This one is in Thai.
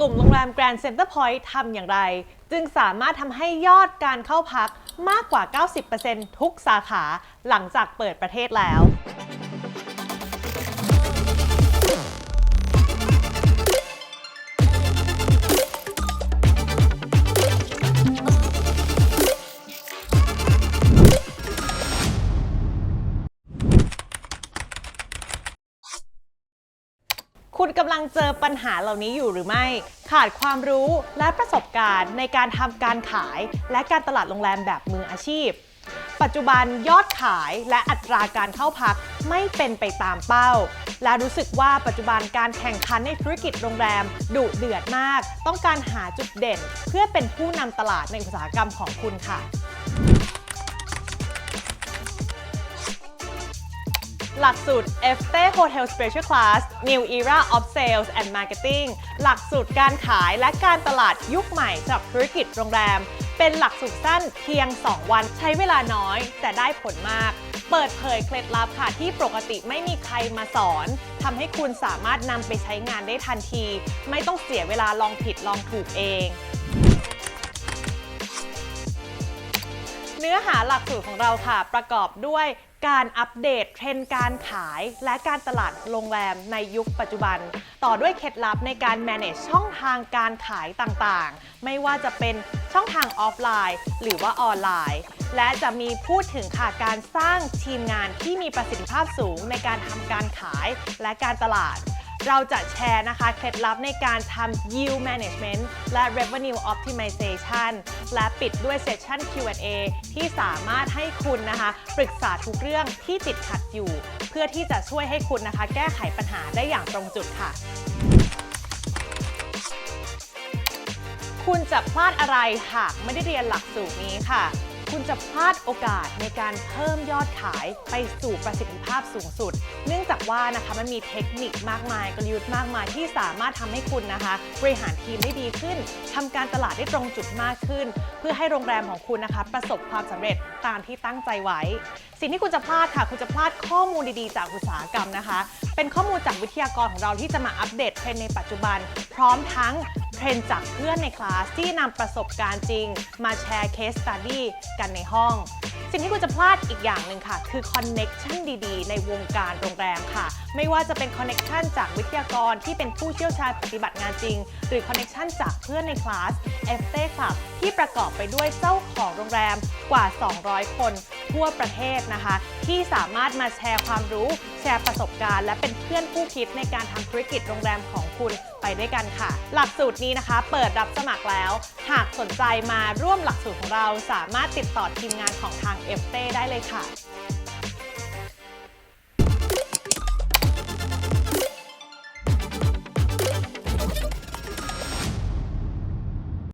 ลุ่มโรงแรม Grand Center Point ทำอย่างไร จึงสามารถทำให้ยอดการเข้าพักมากกว่า 90%ทุกสาขาหลังจากเปิดประเทศแล้ว คุณกำลังเจอปัญหาเหล่านี้อยู่หรือไม่ ขาดความรู้และประสบการณ์ในการทำการขาย และการตลาดโรงแรมแบบมืออาชีพ ปัจจุบันยอดขายและอัตราการเข้าพักไม่เป็นไปตามเป้า และรู้สึกว่าปัจจุบันการแข่งขันในธุรกิจโรงแรมดุเดือดมาก ต้องการหาจุดเด่น เพื่อเป็นผู้นำตลาดในอุตสาหกรรมของคุณค่ะ หลักสูตร e f t e Hotel Special Class New Era of Sales and Marketing หลักสูตรการขายและการตลาดยุคใหม่สำหรับธุรกิจโรงแรม เป็นหลักสูตรสั้นเพียง 2 วันใช้เวลาน้อย แต่ได้ผลมาก เปิดเผยเคล็ดลับค่ะที่ปกติไม่มีใครมาสอนทำให้คุณสามารถนำไปใช้งานได้ทันที ไม่ต้องเสียเวลาลองผิดลองถูกเองเนื้อหาหลักสูตรของเราค่ะ ประกอบด้วย การอัปเดตเทรนด์การขายและการตลาดโรงแรมในยุคปัจจุบัน ต่อด้วยเคล็ดลับในการ manage ช่องทางการขายต่างๆ ไม่ว่าจะเป็นช่องทางออฟไลน์ หรือว่าออนไลน์ และจะมีพูดถึงค่ะการสร้างทีมงานที่มีประสิทธิภาพสูงในการทำการขายและการตลาด เราจะแชร์นะคะ เคล็ดลับในการทำ yield management และ revenue optimization และปิดด้วยเซสชัน Q&A ที่สามารถให้คุณนะคะ ปรึกษาทุกเรื่องที่ติดขัดอยู่ เพื่อที่จะช่วยให้คุณนะคะ แก้ไขปัญหาได้อย่างตรงจุดค่ะคุณจะพลาดอะไรหากไม่ได้เรียนหลักสูตรนี้ค่ะ คุณจะพลาดโอกาสในการเพิ่มยอดขายไปสู่ประสิทธิภาพสูงสุด เนื่องจากว่านะคะมันมีเทคนิคมากมายกลยุทธ์มากมายที่สามารถทำให้คุณนะคะ บริหารทีมได้ดีขึ้นทำการตลาดได้ตรงจุดมากขึ้น เพื่อให้โรงแรมของคุณนะคะ ประสบความสำเร็จตามที่ตั้งใจไว้ สิ่งที่คุณจะพลาดค่ะ คุณจะพลาดข้อมูลดีๆ จากอุตสาหกรรมนะคะ เป็นข้อมูลจากวิทยากรของเราที่จะมาอัปเดตเทรนในปัจจุบัน พร้อมทั้ง เทรนด์จากเพื่อนในคลาสที่นำประสบการณ์จริง มาแชร์เคสตัดดี้กันในห้อง สิ่งที่คุณจะพลาดอีกอย่างหนึ่งค่ะ คือคอนเน็กชันดีๆ ในวงการโรงแรมค่ะ ไม่ว่าจะเป็นคอนเน็กชันจากวิทยากรที่เป็นผู้เชี่ยวชาญปฏิบัติงานจริง หรือคอนเน็กชันจากเพื่อนในคลาส f t Club ที่ประกอบไปด้วยเจ้าของโรงแรม กว่า 200 คนทั่วประเทศนะคะ ที่สามารถมาแชร์ความรู้ แชร์ประสบการณ์ และเป็นเพื่อนผู้คิดในการทำธุรกิจโรงแรมของคุณไปด้วยกันค่ะ หลักสูตรนี้นะคะ เปิดรับสมัครแล้ว หากสนใจมาร่วมหลักสูตรของเราสามารถติดต่อทีมงานของทางเอฟเต้ได้เลยค่ะ